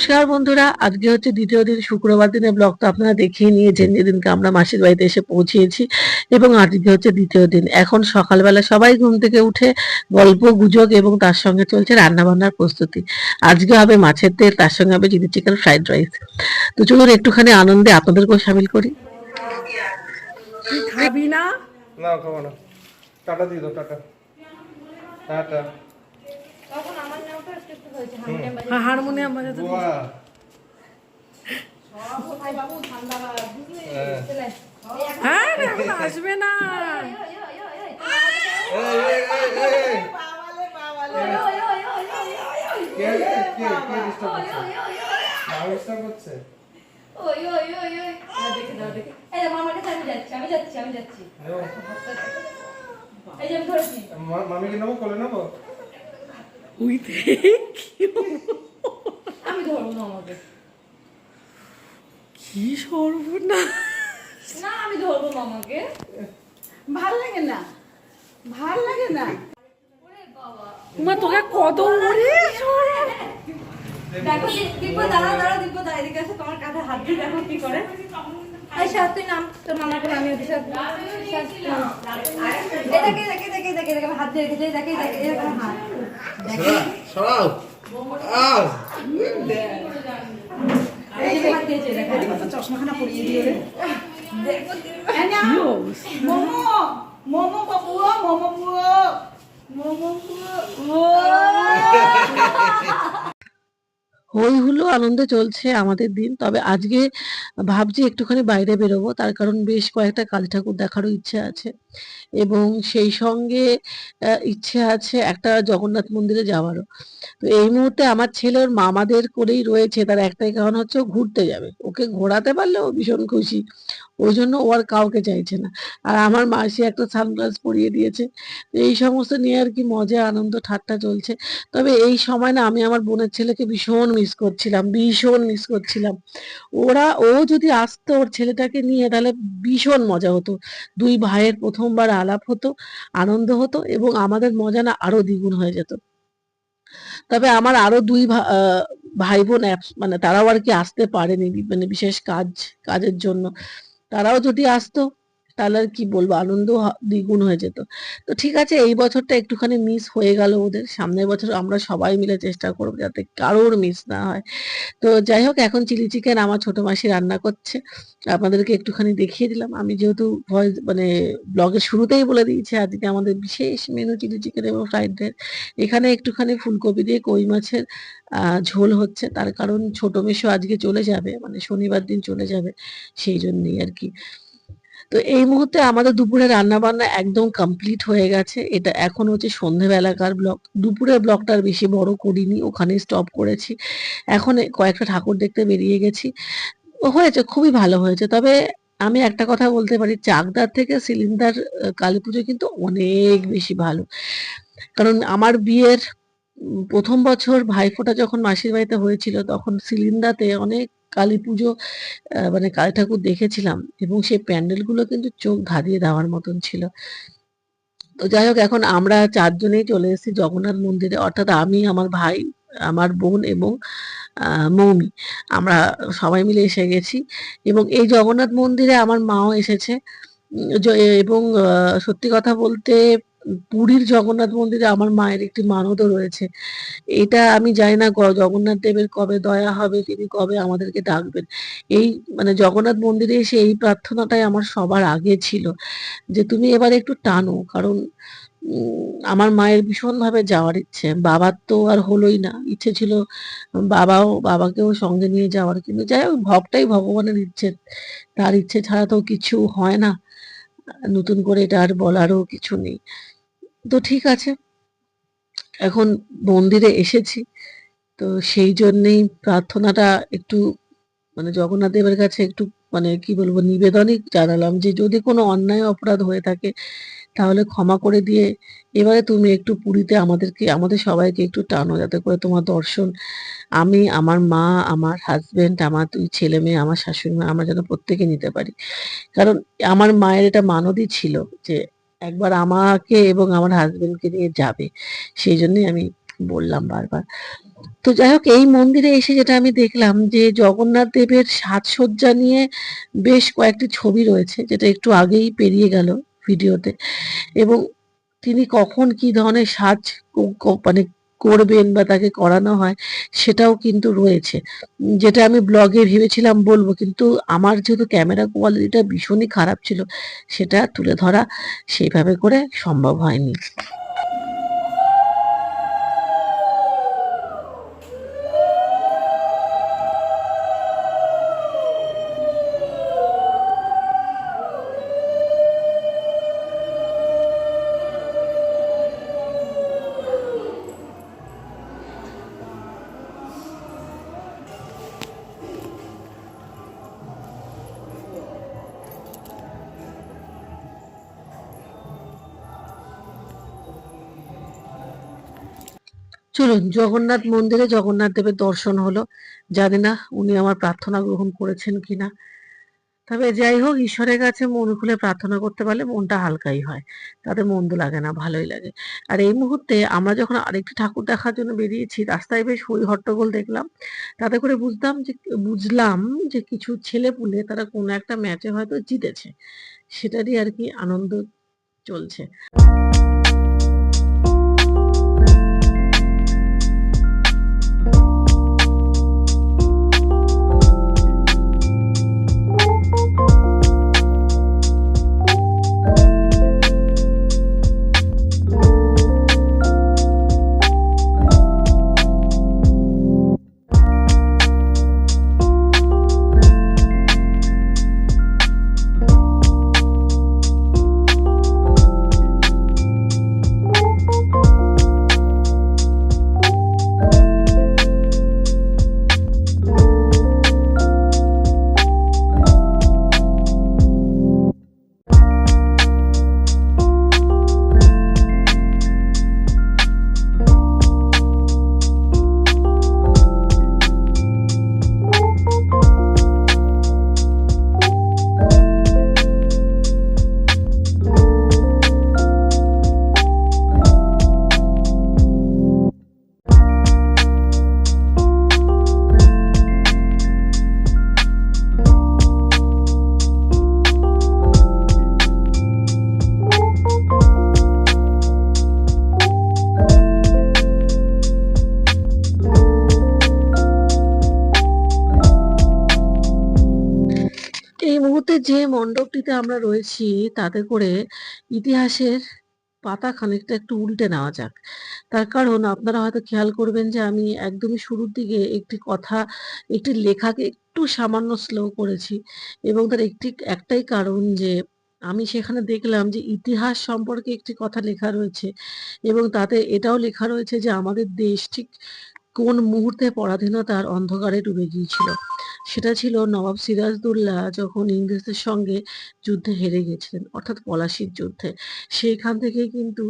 নমস্কার বন্ধুরা আজকে হচ্ছে দ্বিতীয় দিন শুক্রবার দিনের ব্লগ তো আপনারা দেখিয়ে নিয়েছেন যেদিনকে আমরা মাসির বাড়িতে এসে পৌঁছিয়েছি এবং আজকে হচ্ছে দ্বিতীয় দিন। এখন সকালবেলা সবাই ঘুম থেকে উঠে গল্প গুজব এবং তার সঙ্গে চলছে রান্না বান্নার প্রস্তুতি। আজকে হবে মাছের তেল তার সঙ্গে হবে চিলি চিকেন ফ্রাইড রাইস। তো চলুন একটুখানি আনন্দে আপনাদেরকেও সামিল করি। খাবি না? না খাব না। টাটা দিয়ে দাও টাটা। টাটা। হারমোনিয়াম বাজাতে হ্যাঁ এখন আসবে। না। মামিকে নেব কোলে নেব? উই দেখ আমি ধরবো না আমাকে। কি সর্বনা না আমি ধরবো না আমাকে। ভালো লাগে না। ভালো লাগে না। মা তোকে কত ওরে সর্ব দেখো দীপু দাঁড়া দাঁড়া দীপু দাঁড়া এদিকে আসো তোমার কাঁধে হাত দিয়ে দেখো কি করে। এই সাত তুই নাম তোর মামাকে আমি ওদের সাথে দেখে দেখে দেখে দেখে দেখে হাত দিয়ে রেখেছে দেখে দেখে এরকম হাত। সরাও চশমাখানা পরিয়ে অবস্থা? মোমো মোমো বাবুও মোমো বুও মোমো বুও হই হুল্লো আনন্দে চলছে আমাদের দিন। তবে আজকে ভাবছি একটুখানি বাইরে বেরোবো, তার কারণ বেশ কয়েকটা কালী ঠাকুর দেখারও ইচ্ছে আছে। এবং সেই সঙ্গে ইচ্ছে আছে একটা জগন্নাথ মন্দিরে যাওয়ারও। তো এই মুহূর্তে আমার ছেলে ওর মামাদের করেই রয়েছে, তার একটাই কারণ হচ্ছে ও ঘুরতে যাবে। ওকে ঘোরাতে পারলে ও ভীষণ খুশি, ওই জন্য ও আর কাউকে চাইছে না। আর আমার মাসি একটা সানগ্লাস পরিয়ে দিয়েছে। এই সমস্ত নিয়ে আর কি মজা, আনন্দ, ঠাট্টা চলছে। তবে এই সময় না আমি আমার বোনের ছেলেকে ভীষণ মিস করছিলাম। ভীষণ মিস করছিলাম। ওরা, ও যদি আসতো ওর ছেলেটাকে নিয়ে, তাহলে ভীষণ মজা হতো। দুই ভাইয়ের প্রথমবার আলাপ হতো, আনন্দ হতো এবং আমাদের মজা না আরও দ্বিগুণ হয়ে যেত। তবে আমার আরও দুই ভাই বোন মানে তারাও আর কি আসতে পারেনি মানে বিশেষ কাজ, কাজের জন্য। তারাও যদি আসতো তাহলে আর কি বলব? আনন্দ দ্বিগুণ হয়ে যেত। তো ঠিক আছে, এই বছরটা একটুখানি মিস হয়ে গেল ওদের। সামনের বছর আমরা সবাই মিলে চেষ্টা করব যাতে কারোর মিস না হয়। তো যাই হোক, এখন চিলি চিকেন আমার ছোট মাসি রান্না করছে। আপনাদেরকে একটুখানি দেখিয়ে দিলাম। আমি যেহেতু ভয়েস মানে ব্লগের শুরুতেই বলে দিয়েছি, আজকে আমাদের বিশেষ মেনু চিলি চিকেন এবং ফ্রাইড রাইস এখানে একটুখানি ফুলকপি দিয়ে কই মাছের ঝোল হচ্ছে। তার কারণ ছোট মেশো আজকে চলে যাবে মানে শনিবার দিন চলে যাবে, সেই জন্যই আর কি। তো এই মুহূর্তে আমাদের দুপুরে রান্না বান্না একদম কমপ্লিট হয়ে গেছে। এটা এখন হচ্ছে সন্ধেবেলাকার ব্লগ দুপুরের ব্লগটা আর বেশি বড় করিনি ওখানে স্টপ করেছি। এখন কয়েকটা ঠাকুর দেখতে বেরিয়ে গেছি। হয়েছে, খুবই ভালো হয়েছে। তবে আমি একটা কথা বলতে পারি, চাকদার থেকে সিলিন্ডার কালী পুজো কিন্তু অনেক বেশি ভালো। কারণ আমার বিয়ের প্রথম বছর ভাইফোঁটা যখন মাসির বাড়িতে হয়েছিল, তখন সিলিন্ডাতে অনেক কালী পুজো মানে কালী ঠাকুর দেখেছিলাম এবং সেই প্যান্ডেলগুলো কিন্তু চোখ ধাঁধিয়ে দেওয়ার মতন ছিল। তো যাই হোক, এখন আমরা চারজনেই চলে এসেছি জগন্নাথ মন্দিরে। অর্থাৎ আমি, আমার ভাই, আমার বোন এবং মৌমি। আমরা সবাই মিলে এসে গেছি এবং এই জগন্নাথ মন্দিরে আমার মাও এসেছে। এবং সত্যি কথা বলতে পুরীর জগন্নাথ মন্দিরে আমার মায়ের একটি মানতও রয়েছে। এটা আমি জানি না জগন্নাথ দেবের কবে দয়া হবে, তিনি কবে আমাদেরকে ডাকবেন। এই মানে জগন্নাথ মন্দিরে এসে এই প্রার্থনাটাই আমার সবার আগে ছিল, যে তুমি এবারে একটু টানো, কারণ আমার মায়ের ভীষণভাবে যাওয়ার ইচ্ছে। বাবার তো আর হলোই না, ইচ্ছে ছিল বাবাও, বাবাকেও সঙ্গে নিয়ে যাওয়ার, কিন্তু যাই হোক, ভবটাই ভগবানের ইচ্ছে। তার ইচ্ছে ছাড়া তো কিছু হয় না, নতুন করে এটা আর বলারও কিছু নেই। তো ঠিক আছে। এখন মন্দিরে এসেছি। তো সেই জন্যেই প্রার্থনাটা একটু মানে জগন্নাথ দেবের কাছে একটু মানে কি বলব নিবেদনই জানালাম যে যদি কোনো অন্যায় অপরাধ হয়ে থাকে তাহলে ক্ষমা করে দিয়ে এবারে তুমি একটু পুরীতে আমাদেরকে, আমাদের সবাইকে একটু টানো যাতে করে তোমার দর্শন। আমি, আমার মা, আমার হাজবেন্ড আমার দুই ছেলে মেয়ে, আমার শাশুড়ি মা, আমরা যেন প্রত্যেকে নিতে পারি। কারণ আমার মায়ের এটা মানদই ছিল যে একবার আমাকে এবং আমার হাজবেন্ডকে নিয়ে যাবে। সেই জন্যই আমি বললাম বারবার। তো যাই হোক, এই মন্দিরে এসে যেটা আমি দেখলাম যে জগন্নাথ দেবের সাজসজ্জা নিয়ে বেশ কয়েকটি ছবি রয়েছে, যেটা একটু আগেই পেরিয়ে গেল ভিডিওতে এবং তিনি কখন কি ধরনের সাজ মানে করবেন বা তাকে করানো হয়, সেটাও কিন্তু রয়েছে। যেটা আমি ব্লগে ভেবেছিলাম বলব, কিন্তু আমার যেহেতু ক্যামেরা কোয়ালিটিটা ভীষণই খারাপ ছিল, সেটা তুলে ধরা সেইভাবে করে সম্ভব হয়নি। চলুন, জগন্নাথ মন্দিরে জগন্নাথ দেবের দর্শন হলো। জানি না উনি আমার প্রার্থনা গ্রহণ করেছেন কিনা। তবে যাই হোক, ঈশ্বরের কাছে মন খুলে প্রার্থনা করতে পারলে মনটা হালকাই হয়। তাতে মন্দ লাগে না, ভালোই লাগে। আর এই মুহূর্তে আমরা যখন আরেকটি ঠাকুর দেখার জন্য বেরিয়েছি, রাস্তায় বেশ হই হট্টগোল দেখলাম। তাতে করে বুঝলাম যে বুঝলাম যে কিছু ছেলেপুলে তারা কোনো একটা ম্যাচে হয়তো জিতেছে। সেটারই আর কি আনন্দ চলছে। মণ্ডপটিতে আমরা রয়েছি, তাতে করে ইতিহাসের পাতা খানিকটা একটু উল্টে নেওয়া যাক। তার কারণ আপনারা হয়তো খেয়াল করবেন যে আমি একদমই শুরুর দিকে একটি কথা, একটি লেখাকে একটু সামান্য স্লো করেছি এবং তার একটি, একটাই কারণ যে আমি সেখানে দেখলাম যে ইতিহাস সম্পর্কে একটি কথা লেখা রয়েছে এবং তাতে এটাও লেখা রয়েছে যে আমাদের দেশ ঠিক কোন মুহূর্তে পরাধীনতার অন্ধকারে ডুবে গিয়েছিল। সেটা ছিল নবাব সিরাজদৌল্লা যখন ইংরেজদের সঙ্গে যুদ্ধে হেরে গেছিলেন অর্থাৎ পলাশির যুদ্ধে। সেইখান থেকেই কিন্তু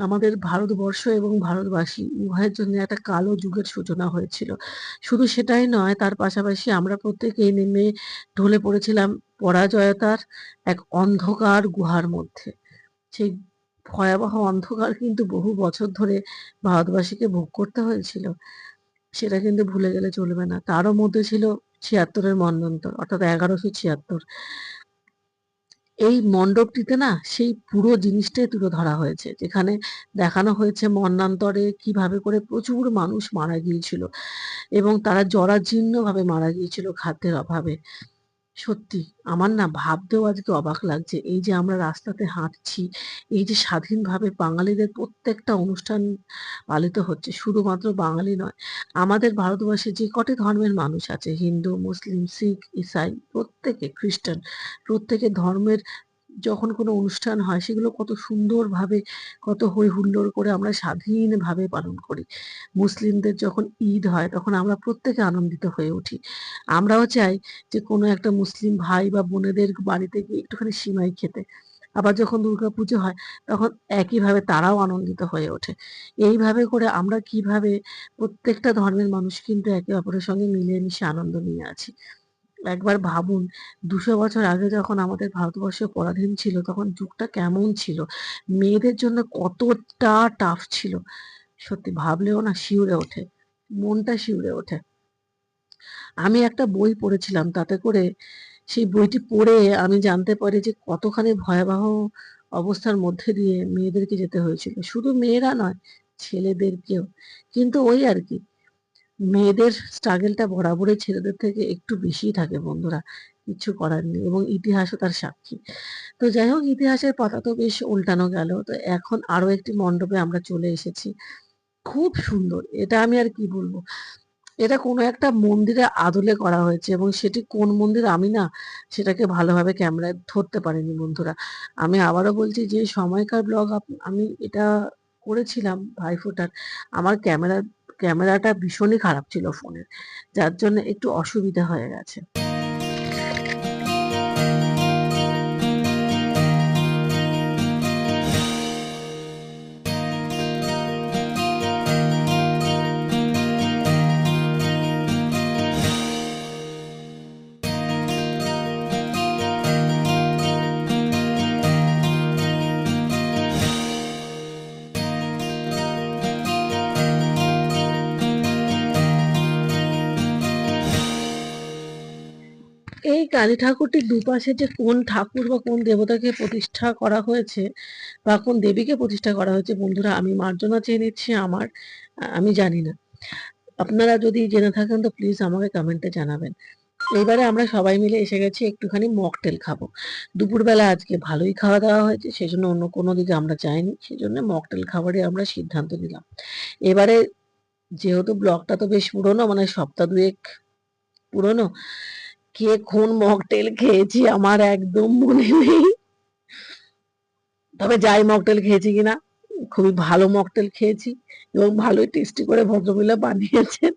আমাদের ভারতবর্ষ এবং ভারতবাসী উভয়ের জন্য একটা কালো যুগের সূচনা হয়েছিল। শুধু সেটাই নয়, তার পাশাপাশি আমরা প্রত্যেকেই নেমে ঢলে পড়েছিলাম পরাজয়তার এক অন্ধকার গুহার মধ্যে। সেই ভয়াবহ অন্ধকার কিন্তু বহু বছর ধরে ভারতবাসীকে ভোগ করতে হয়েছিল। সেটা কিন্তু ভুলে গেলে চলবে না। তারও মধ্যে ছিল ছিয়াত্তরের মন্বন্তর, অর্থাৎ এগারোশো ছিয়াত্তর। এই মণ্ডপটিতে না সেই পুরো জিনিসটাই তুলে ধরা হয়েছে, যেখানে দেখানো হয়েছে মন্বন্তরে কীভাবে করে প্রচুর মানুষ মারা গিয়েছিল এবং তারা জরাজীর্ণ ভাবে মারা গিয়েছিল খাদ্যের অভাবে। সত্যি, আমার না ভাবতেও আজকে অবাক লাগছে। এই যে আমরা রাস্তাতে হাঁটছি, এই যে স্বাধীনভাবে বাঙালিদের প্রত্যেকটা অনুষ্ঠান পালিত হচ্ছে, শুধুমাত্র বাঙালি নয়, আমাদের ভারতবর্ষে যে কটি ধর্মের মানুষ আছে, হিন্দু, মুসলিম, শিখ, ইসাই, প্রত্যেকে খ্রিস্টান, প্রত্যেকে ধর্মের যখন কোনো অনুষ্ঠান হয়, সেগুলো কত সুন্দরভাবে, কত হই হুল্লোড় করে আমরা স্বাধীনভাবে পালন করি। মুসলিমদের যখন ঈদ হয়, তখন আমরা প্রত্যেকে আনন্দিত হয়ে উঠি। আমরাও চাই যে কোনো একটা মুসলিম ভাই বা বোনেদের বাড়িতে গিয়ে একটুখানি সিমাই খেতে। আবার যখন দুর্গাপুজো হয়, তখন একইভাবে তারাও আনন্দিত হয়ে ওঠে। এইভাবে করে আমরা কীভাবে প্রত্যেকটা ধর্মের মানুষ কিন্তু একে অপরের সঙ্গে মিলেমিশে আনন্দ নিয়ে আছি। একবার ভাবুন, দুশো বছর আগে যখন আমাদের ভারতবর্ষে পরাধীন ছিল, তখন যুগটা কেমন ছিল? মেয়েদের জন্য কতটা টাফ ছিল? সত্যি ভাবলেও না শিউরে ওঠে, মনটা শিউরে ওঠে। আমি একটা বই পড়েছিলাম, তাতে করে সেই বইটি পড়ে আমি জানতে পারি যে কতখানি ভয়াবহ অবস্থার মধ্যে দিয়ে মেয়েদেরকে যেতে হয়েছিল। শুধু মেয়েরা নয়, ছেলেদেরকেও। কিন্তু ওই আর কি মেয়েদের স্ট্রাগেলটা বরাবরই ছেলেদের থেকে একটু বেশিই থাকে বন্ধুরা। কিছু করার নেই এবং ইতিহাসও তার সাক্ষী। তো যাই হোক, ইতিহাসের পাতা তো বেশ উল্টানো গেল। তো এখন আরও একটি মণ্ডপে আমরা চলে এসেছি। খুব সুন্দর। এটা আমি আর কি বলব? এটা কোনো একটা মন্দিরে আদলে করা হয়েছে এবং সেটি কোন মন্দির আমি না সেটাকে ভালোভাবে ক্যামেরায় ধরতে পারিনি বন্ধুরা। আমি আবারও বলছি যে সময়কার ব্লগ আমি এটা করেছিলাম ভাইফোঁটার। আমার ক্যামেরা ক্যামেরাটা ভীষণই খারাপ ছিল ফোনের যার জন্য একটু অসুবিধা হয়ে গেছে। কালী ঠাকুরটির দুপাশে যে কোন ঠাকুর বা কোন দেবতাকে প্রতিষ্ঠা করা হয়েছে বা কোন দেবীকে প্রতিষ্ঠা করা হয়েছে, বন্ধুরা, আমি মার্জনা চেয়ে নিচ্ছি আমার, আমি জানি না। আপনারা যদি জেনে থাকেন তো প্লিজ আমাকে কমেন্টে জানাবেন। এবারে আমরা সবাই মিলে এসে গেছি, একটুখানি মকটেল খাব। দুপুরবেলা আজকে ভালোই খাওয়া দাওয়া হয়েছে, সেজন্য অন্য কোনো দিকে আমরা যাইনি, সেজন্য মকটেল খাবারে আমরা সিদ্ধান্ত নিলাম। এবারে যেহেতু ব্লগটা তো বেশ পুরনো মানে সপ্তাহ দুয়েক পুরনো কে কোন মকটেল খেয়েছি, আমার একদম মনে নেই। তবে যাই মকটেল খেয়েছি কিনা, খুবই ভালো মকটেল খেয়েছি এবং ভালোই টেস্টি করে ভদ্রমহিলা বানিয়েছেন।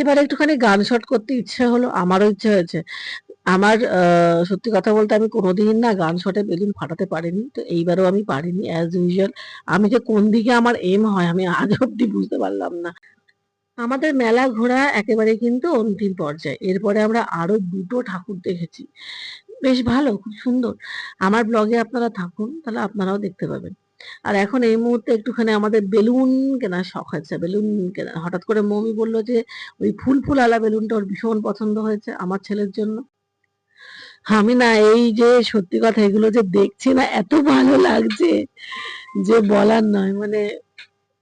এবার একটুখানি গান শট করতে ইচ্ছে হলো, আমারও ইচ্ছে হয়েছে। আমার সত্যি কথা বলতে আমি কোনোদিন না গান শটে বেলুন ফাটাতে পারিনি, তো এইবারও আমি পারিনি অ্যাজ ইউজুয়াল আমি যে কোন দিকে আমার এম হয় আমি আজ অব্দি বুঝতে পারলাম না। আমাদের মেলা ঘোরা একেবারে কিন্তু অন্তিম পর্যায়ে। এরপরে আমরা আরও দুটো ঠাকুর দেখেছি। বেশ ভালো, খুব সুন্দর। আমার ব্লগে আপনারা থাকুন, তাহলে আপনারাও দেখতে পাবেন। আর এখন এই মুহূর্তে একটুখানি আমাদের বেলুন কেনার শখ হয়েছে। বেলুন কেনা, হঠাৎ করে মমি বলল যে, ওই ফুল ফুল আলা বেলুনটা ওর ভীষণ পছন্দ হয়েছে আমার ছেলের জন্য। আমি না এই যে, সত্যি কথা এগুলো যে দেখছি না, এত ভালো লাগছে যে বলার নয়। মানে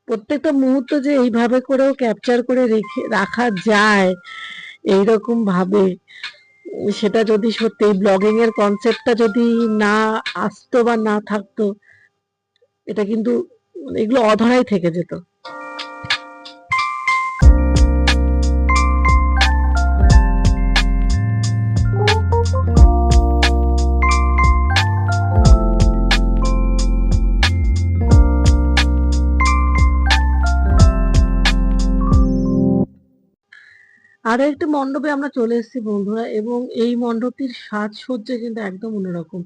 প্রত্যেকটা মুহূর্ত যে এইভাবে করেও ক্যাপচার করে রেখে, রাখা যায় এইরকম ভাবে, সেটা যদি সত্যি ব্লগিং এর কনসেপ্টটা যদি না আসতো বা না থাকতো এটা কিন্তু মানে এগুলো অধরাই থেকে যেত। আরও একটি মণ্ডপে আমরা চলে এসেছি বন্ধুরা, এবং এই মণ্ডপটির সাজসজ্জা কিন্তু একদম অন্যরকম।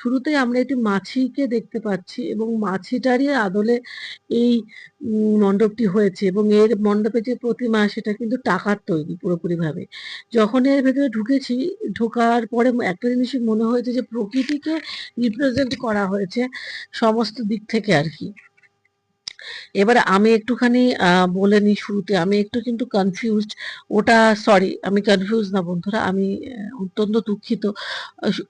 শুরুতেই আমরা একটি মাছিকে দেখতে পাচ্ছি, এবং মাছিটারই আদলে এই মণ্ডপটি হয়েছে, এবং এর মণ্ডপে যে প্রতিমা, সেটা কিন্তু টাকার তৈরি পুরোপুরি ভাবে যখন এর ভেতরে ঢুকেছি, ঢোকার পরে একটা জিনিসই মনে হয়েছে যে প্রকৃতিকে রিপ্রেজেন্ট করা হয়েছে সমস্ত দিক থেকে আর কি। এবার আমি একটুখানি বলে নিই শুরুতে, আমি একটু কিন্তু কনফিউজড ওটা সরি আমি কনফিউজ না বন্ধুরা, আমি অত্যন্ত দুঃখিত।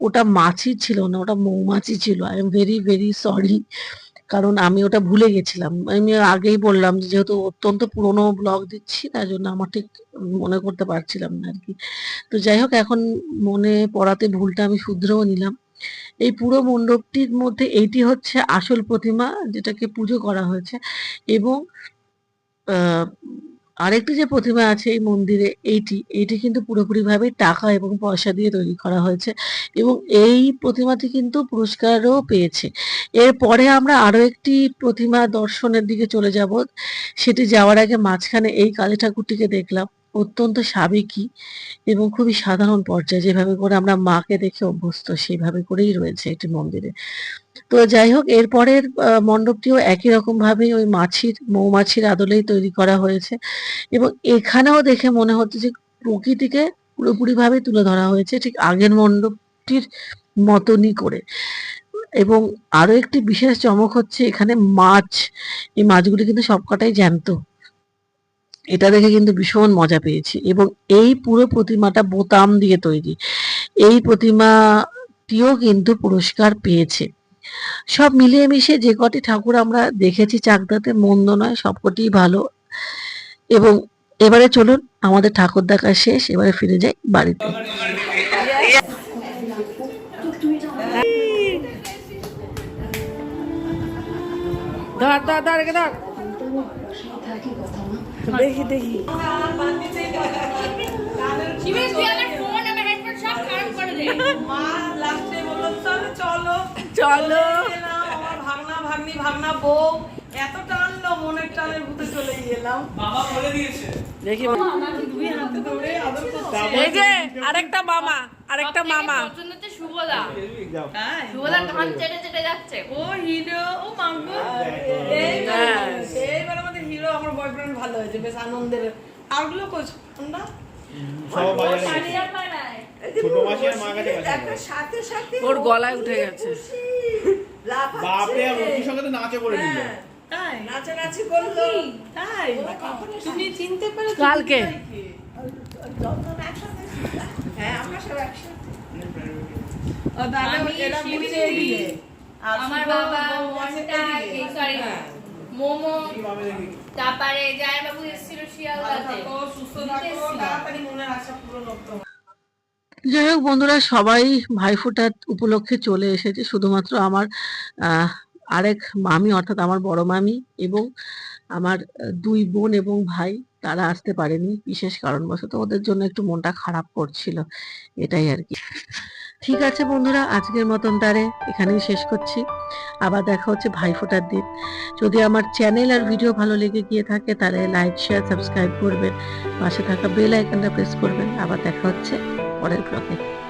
ওটা মাছি ছিল না, ওটা মৌমাছি ছিল I am very very sorry কারণ আমি ওটা ভুলে গেছিলাম। আমি আগেই বললাম যেহেতু অত্যন্ত পুরনো ব্লগ দিচ্ছি তার জন্য আমার ঠিক মনে করতে পারছিলাম না আর কি। তো যাই হোক, এখন মনে পড়াতে ভুলটা আমি শুধরেও নিলাম। এই পুরো মণ্ডপটির মধ্যে এইটি হচ্ছে আসল প্রতিমা যেটাকে পুজো করা হয়েছে এবং আরেকটি যে প্রতিমা আছে এই মন্দিরে এইটি এইটি কিন্তু পুরোপুরিভাবে টাকা এবং পয়সা দিয়ে তৈরি করা হয়েছে এবং এই প্রতিমাটি কিন্তু পুরস্কারও পেয়েছে। এরপরে আমরা আরও একটি প্রতিমা দর্শনের দিকে চলে যাব। সেটি যাওয়ার আগে মাঝখানে এই কালী ঠাকুরটিকে দেখলাম। অত্যন্ত সাবেকি এবং খুবই সাধারণ পর্যায়ে যেভাবে করে আমরা মাকে দেখে অভ্যস্ত সেইভাবে করেই রয়েছে একটি মন্দিরে। তো যাই হোক, এরপরের মণ্ডপটিও একই রকম ভাবে ওই মাছির, মৌমাছির আদলেই তৈরি করা হয়েছে এবং এখানেও দেখে মনে হচ্ছে যে প্রকৃতিকে পুরোপুরি ভাবে তুলে ধরা হয়েছে ঠিক আগের মণ্ডপটির মতনই করে। এবং আরও একটি বিশেষ চমক হচ্ছে এখানে মাছ, এই মাছগুলি কিন্তু সবকটাই জ্যান্ত। এটা দেখে কিন্তু ভীষণ মজা পেয়েছি এবং এই পুরো প্রতিমাটা বোতাম দিয়ে তৈরি। এই প্রতিমাটিও কিন্তু পুরস্কার পেয়েছে। সব মিলিয়ে মিশিয়ে যে কটি ঠাকুর আমরা দেখেছি, চাকদাতে মন্দ নয় সবকটি ভালো। এবং এবারে চলুন, আমাদের ঠাকুর দেখা শেষ, এবারে ফিরে যাই বাড়িতে। ধর ধর ধর ধর দেখি দেখি শিবেশ তুই আমার ফোন আমার হেডফোন সব খারাপ করে দে মা লাস্টে বলল চলো ভাগনা ভাগ্নি ভাগনা বউ। এত টানলো মনের টানের ভূতে চলে গেলাম। দেখি। দুই হাতে ধরে এই যে আরেকটা মামা আরেকটা মামা। শুভদা শুভদা কান চেটে চেটে যাচ্ছে। ও হিরো ও মাগো মা কাছে গেছে সাথে সাথে ওর গলায় উঠে গেছে। বাপরে সঙ্গে তো নাচে করে নিল তাই? নাচানাচি করল। তাই? তুমি চিনতে কালকে। হ্যাঁ আমরা সব একসাথে। আমার বাবা। সরি হ্যাঁ। মোমো তারপরে জয় বাবু এসেছিল শিয়ালদাতে। থাকো, সুস্থ থাকো, তাড়াতাড়ি মনের আশা পূরণ করতে যাই হোক বন্ধুরা সবাই ভাইফোঁটা উপলক্ষে চলে এসেছে। শুধুমাত্র আমার আরেক মামি অর্থাৎ আমার বড় মামি এবং আমার দুই বোন এবং ভাই তারা আসতে পারেনি। বিশেষ কারণবশত ওদের জন্য একটু মনটা খারাপ করছিল। এটাই আর কি। ঠিক আছে বন্ধুরা, আজকের মতন তারে এখানেই শেষ করছি। আবার দেখা হচ্ছে ভাইফোঁটার দিন। যদি আমার চ্যানেল আর ভিডিও ভালো লেগে গিয়ে থাকে, তাহলে লাইক শেয়ার সাবস্ক্রাইব করবেন। পাশে থাকা বেল আইকনটা প্রেস করবেন। আবার দেখা হচ্ছে পরের ব্লগে